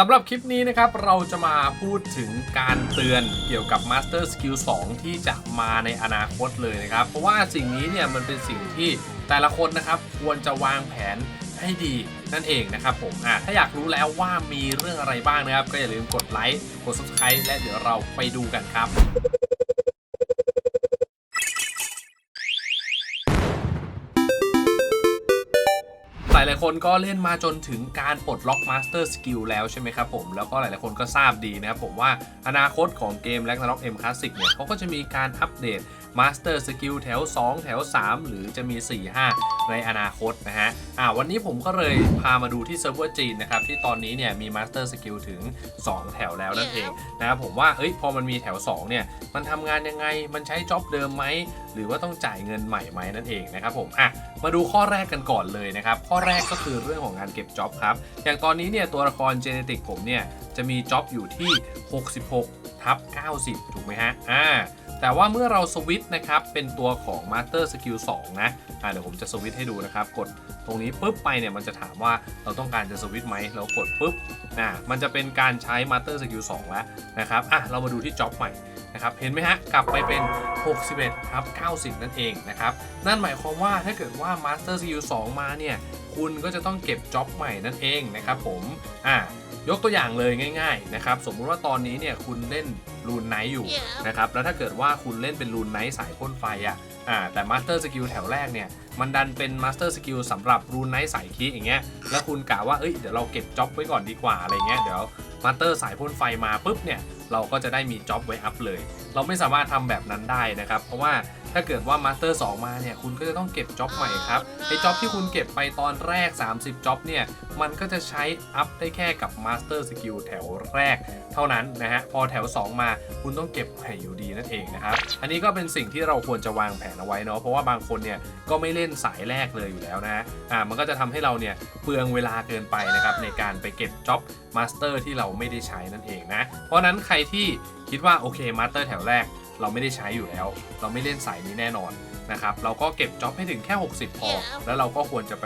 สำหรับคลิปนี้นะครับเราจะมาพูดถึงการเตือนเกี่ยวกับ Master Skill 2 ที่จะมาในอนาคตเลยนะครับ เพราะว่าสิ่งนี้เนี่ยมันเป็นสิ่งที่แต่ละคนนะครับควรจะวางแผนให้ดีนั่นเองนะครับผมอะถ้าอยากรู้แล้วว่ามีเรื่องอะไรบ้างนะครับ ก็อย่าลืมกดไลค์กด Subscribe และเดี๋ยวเราไปดูกันครับ ลายๆคนก็เล่นมาจนถึงการปลดล็อกมาสเตอร์สกิลแล้วใช่ไหมครับผมแล้วก็หลายๆคนก็ทราบดีนะครับผมว่าอนาคตของเกมแร็คนาล็อกเอ็มคลาสสิกเนี่ยเขาก็จะมีการอัปเดต Master Skill แถว 2 แถว 3 หรือจะมี 4 5 ในอนาคตนะฮะอ่าวันนี้ผมก็เลยพามาดูที่เซิร์ฟเวอร์จีนนะครับ ที่ตอนนี้เนี่ยมี Master Skill ถึง 2 แถวแล้วนั่นเองนะครับผมว่าเอ้ยพอมันมีแถว 2 เนี่ย มันทำงานยังไงมันใช้จ็อบเดิมไหม หรือว่าต้องจ่ายเงินใหม่ไหมนั่นเองนะครับผมอะมาดูข้อแรกกันก่อนเลยนะครับ ข้อแรกก็คือเรื่องของงานเก็บจ็อบครับ อย่างตอนนี้เนี่ยตัวละครเจเนติกผมเนี่ยจะมีจ็อบอยู่ที่ 66 ทับ 90 ถูกไหมฮะ อ่า แต่ว่าเมื่อเราสวิตช์นะครับ เป็นตัวของ Master Skill 2 นะ อ่า เดี๋ยวผมจะสวิตช์ให้ดูนะครับ กดตรงนี้ปุ๊บไปเนี่ย มันจะถามว่าเราต้องการจะสวิตช์ไหม เรากดปุ๊บ อ่า มันจะเป็นการใช้ Master Skill 2 แล้วนะครับ อะ เรามาดูที่จ็อบใหม่นะครับ เห็นไหมฮะ กลับไปเป็น 61ทับ90 นั่นเองนะครับ นั่นหมายความว่าถ้าเกิดว่า Master Skill 2 มาเนี่ยคุณก็จะต้องเก็บจ็อบใหม่นั่นเองนะครับผมอ่ายกตัวอย่างเลยง่ายๆนะครับสมมุติว่าตอนนี้เนี่ยคุณเล่นรูนไนท์อยู่นะครับแล้วถ้าเกิดว่าคุณเล่นเป็นรูนไนท์สายพ่นไฟอะอ่าแต่มาสเตอร์สกิลแถวแรกเนี่ยมันดันเป็นมาสเตอร์สกิลสำหรับรูนไนท์สายคีอย่างเงี้ยแล้วคุณกะว่าเอ้ยเดี๋ยวเราเก็บจ็อบไว้ก่อนดีกว่าอะไรเงี้ยเดี๋ยวมาสเตอร์สายพ่นไฟมาปุ๊บเนี่ยเราก็จะได้มีจ็อบไว้อัพเลย เราไม่สามารถทำแบบนั้นได้นะครับเพราะว่า ถ้าเกิดว่ามาสเตอร์2มาเนี่ยคุณก็จะต้องเก็บจ็อบใหม่ครับไอ้จ็อบที่คุณเก็บไปตอนแรก 30จ็อบเนี่ยมันก็จะใช้อัพได้แค่กับมาสเตอร์สกิลแถวแรก เท่านั้นนะฮะพอแถว 2 มาคุณต้องเก็บใหม่อยู่ดีนั่นเองนะครับอันนี้ก็เป็นสิ่งที่เราควรจะวางแผนเอาไว้เนาะเพราะว่าบางคนเนี่ยก็ไม่เล่นสายแรกเลยอยู่แล้วนะอ่ามันก็จะทำให้เราเนี่ยเปลืองเวลาเกินไปนะครับในการไปเก็บจ็อบมาสเตอร์ที่เราไม่ได้ใช้นั่นเองนะเพราะนั้นใครที่คิดว่าโอเคมาสเตอร์แถวแรก เราไม่ได้ใช้อยู่แล้ว เราไม่เล่นสายนี้แน่นอนนะครับเราก็เก็บจ็อบให้ถึงแค่ 60 พอ แล้วเราก็ควรจะไป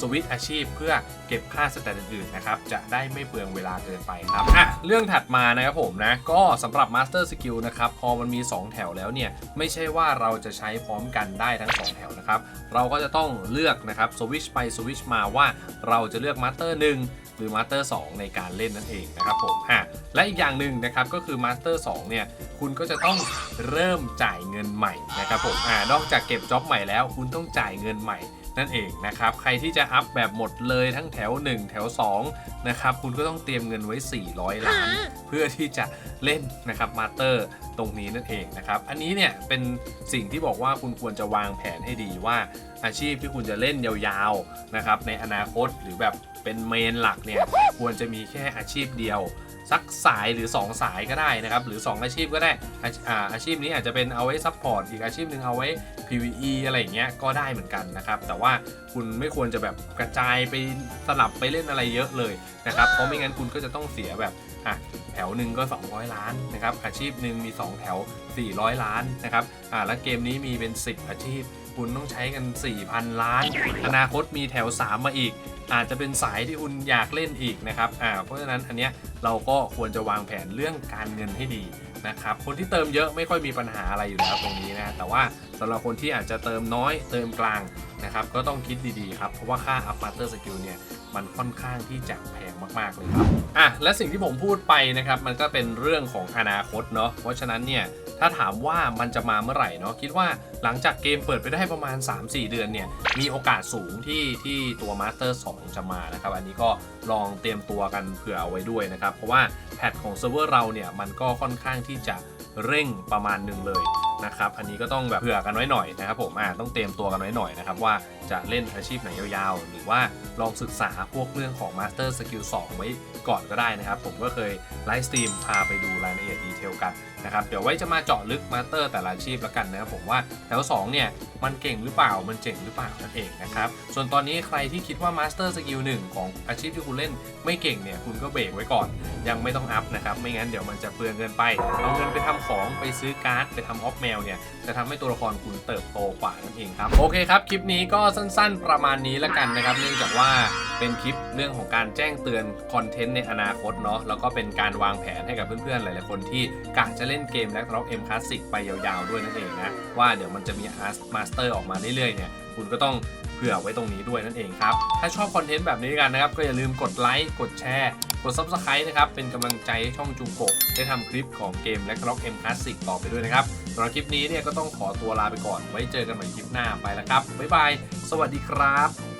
สวิตช์อาชีพเพื่อเก็บค่าสแตนอื่นๆนะครับจะได้ไม่เปลืองเวลาเกินไปครับอะเรื่องถัดมานะครับผมนะก็สำหรับ Master Skill นะครับพอมันมี 2 แถวแล้วเนี่ยไม่ใช่ว่าเราจะใช้พร้อมกันได้ทั้ง 2 แถวนะครับเราก็จะต้องเลือกนะครับสวิตช์ไปสวิตช์มาว่าเราจะเลือก Master 1ห รือ Master 2 ในการเล่นนั่นเองนะครับผมอะและอีกอย่างหนึ่งนะครับก็คือ Master 2 เนี่ยคุณก็จะต้องเริ่มจ่ายเงินใหม่นะครับผมอ่านอกจากเก็บจ็อบใหม่แล้วคุณต้องจ่ายเงินใหม่นั่นเองนะครับใครที่จะอัพแบบหมดเลยทั้งแถว 1 แถว2นะครับคุณก็ต้องเตรียมเงินไว้ 400 ล้าน เพื่อที่จะเล่นนะครับมาสเตอร์ตรงนี้นั่นเองนะครับอันนี้เนี่ยเป็นสิ่งที่บอกว่าคุณควรจะวางแผนให้ดีว่าอาชีพที่คุณจะเล่นยาวๆนะครับในอนาคตหรือแบบ เป็นเมนหลักเนี่ยควรจะมีแค่อาชีพเดียว สักสายหรือ 2 สายก็ได้นะครับ หรือ 2 อาชีพก็ได้อาอาอาชีพนี้อาจจะเป็นเอาไว้ซัพพอร์ตอีกอาชีพหนึ่งเอาไว้ PVE อะไรอย่างเงี้ยก็ได้เหมือนกันนะครับ แต่ว่าคุณไม่ควรจะแบบกระจายไปสลับไปเล่นอะไรเยอะเลยนะครับเพราะไม่งั้นคุณก็จะต้องเสียแบบอะแถวหนึ่งก็ 200 ล้านนะครับอาชีพหนึ่งมี 2 แถว 400 ล้านนะครับอ่าแล้วเกมนี้มีเป็น 10 อาชีพ คุณต้องใช้กัน 4,000 ล้าน อนาคตมีแถว 3 มาอีก อาจจะเป็นสายที่คุณอยากเล่นอีกนะครับอ่าเพราะฉะนั้นอันเนี้ยเราก็ควรจะวางแผนเรื่องการเงินให้ดีนะครับคนที่เติมเยอะไม่ค่อยมีปัญหาอะไรอยู่แล้วตรงนี้นะแต่ว่าสำหรับคนที่อาจจะเติมน้อยเติมกลางนะครับก็ต้องคิดดีๆครับ เพราะว่าค่า up master skill เนี่ยมันค่อนข้างที่จะแพงมากๆเลยครับอะและสิ่งที่ผมพูดไปนะครับมันก็เป็นเรื่องของอนาคตเนาะเพราะฉะนั้นเนี่ย ถ้าถามว่ามันจะมาเมื่อไหร่เนาะคิดว่าหลังจากเกมเปิดไปได้ประมาณ 3-4 เดือนเนี่ยมีโอกาสสูงที่ที่ตัว Master 2จะมานะครับอันนี้ก็ลองเตรียมตัวกันเผื่อเอาไว้ด้วยนะครับเพราะว่าแพทของเซิร์ฟเวอร์เราเนี่ยมันก็ค่อนข้างที่จะเร่งประมาณหนึ่งเลยนะครับอันนี้ก็ต้องแบบเผื่อกันไว้หน่อยนะครับผมอ่าต้องเตรียมตัวกันไว้หน่อยนะครับว่า จะเล่นอาชีพไหนยาวๆ หรือว่าลองศึกษาพวกเรื่องของ Master Skill 2 ไว้ก่อนก็ได้นะครับ ผมก็เคยไลฟ์สตรีมพาไปดูรายละเอียดดีเทลกันนะครับเดี๋ยวไว้จะมาเจาะลึกมาสเตอร์แต่ละอาชีพแล้วกันนะครับผมว่าแถว2เนี่ยมันเก่งหรือเปล่ามันเจ๋งหรือเปล่านั่นเองนะครับส่วนตอนนี้ใครที่คิดว่า Master Skill 1 ของอาชีพที่คุณเล่นไม่เก่งเนี่ยคุณก็เบรกไว้ก่อน ยังไม่ต้องอัพนะครับไม่งั้นเดี๋ยวมันจะเปลืองเงินไปเอาเงินไปทำของไปซื้อการ์ดไปทำออฟแมวเนี่ยจะทำให้ตัวละครคุณเติบโตกว่านั่นเองครับโอเคครับคลิปนี้ก็สัสั้น ๆ ประมาณนี้แล้วกันนะครับ เนื่องจากว่าเป็นคลิปเรื่องของการแจ้งเตือนคอนเทนต์ในอนาคตเนาะแล้วก็เป็นการวางแผนให้กับเพื่อนๆ หลายๆคนที่กะจะเล่นเกมและท็อปเอ็มคลาสสิกไปยาวๆ ด้วยนั่นเองนะว่าเดี๋ยวมันจะมีอาร์ตมาสเตอร์ออกมาเรื่อยๆเนี่ย คุณก็ต้องเผื่อไว้ตรงนี้ด้วยนั่นเองครับ ถ้าชอบคอนเทนต์แบบนี้กันนะครับ ก็อย่าลืมกดไลค์กดแชร์ กด Subscribe นะครับ เป็นกำลังใจให้ช่องจูโกะได้ทำคลิปของเกมและท็อกเอ็มคลาสสิกต่อไปด้วยนะครับสำหรับคลิปนี้เนี่ยก็ต้องขอตัวลาไปก่อนไว้เจอกันใหม่คลิปหน้าไปแล้วครับบ๊ายบาย สวัสดีครับ